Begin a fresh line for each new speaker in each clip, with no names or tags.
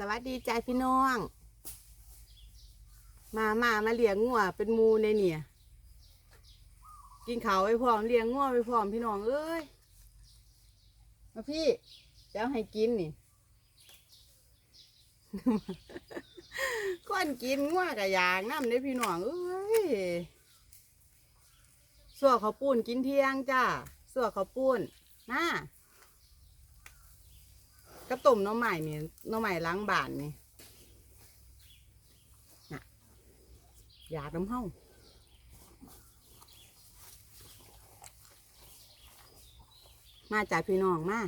สวัสดีใจพี่น้อง มามามาเลี้ยงงัวเป็นมูในเนี่ย กินเขาวไปพร้อมเลี้ยงงัวไปพร้อมพี่น้องเอ้ย มาพี่จะเอาให้กินนี่ ก้อนกินงัวกับยางน้ำได้พี่น้องเอ้ยสัวเขาวปุ้นกินเที่ยงจ้าสัวเขาวปุ้นมา กับต้มน้ำใหม่นี่น้ำใหม่ล้างบานนี่น่ะอยากน้ำห้ามาจากพี่น้องมา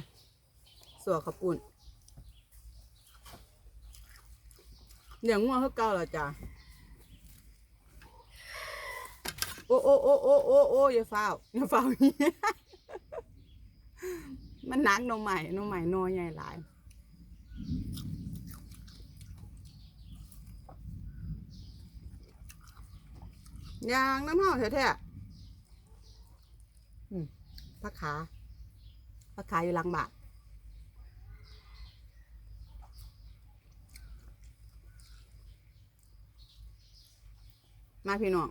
สัวข้าวปุ้นเลี้ยงงัวเขาเก่าแล้วจ้ะโอ้โอ้โอ้โอ้โอ้โอ้อย่าฟ้าวอย่าฟ้า มันนักหน้อใหม่น้อใหม่นอใหญ่หลายยางน้ำห่อแท้ๆอืมพักขาพักขาอยู่หลังบาทมาพี่น้อง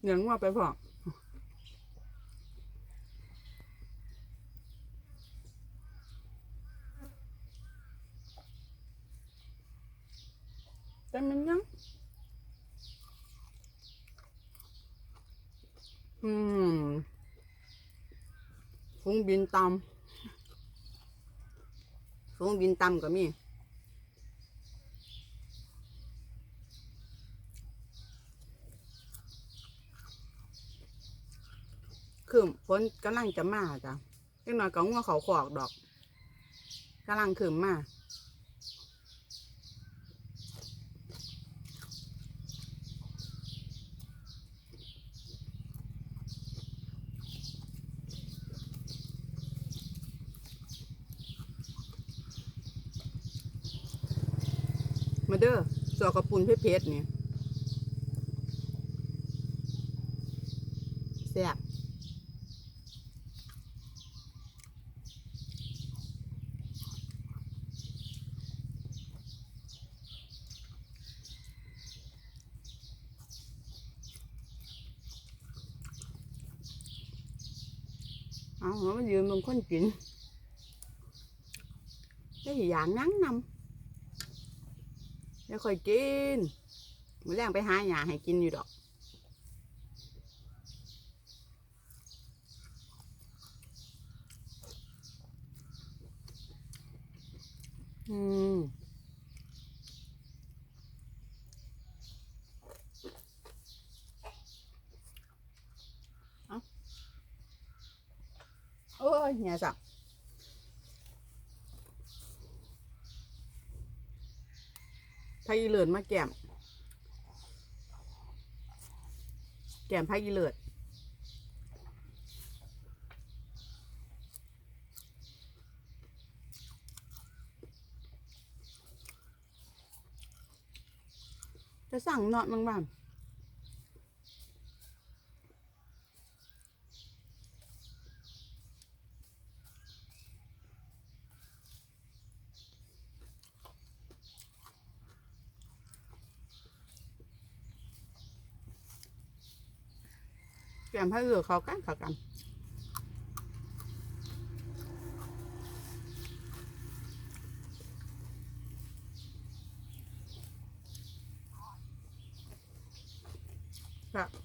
เหนียงว่าไปพอแต่มันยังอืมฟุ้งบินตำฟุ้งบินตำก็มี คือฝนกำลังจะมาจ้ะเล็กน้อยก็งัวเขาขอกดอกกำลังคืมมามาเด้อสัวกระปุนเพชรๆนี่แซ่บ เอาหัวมันยืนมึงคนกินได้อย่างนั้งนำแล้วค่อยกินมือแรงไปหาหยาให้กินอยู่ดอกอืมเอาโอ้ ยเนี่ยสักพายีเลิศมาแก้ม แก้มพายีเลิศจะสั่งเนาะมังบ้าน แกมพายอีเลิศเขากันเขากันครับ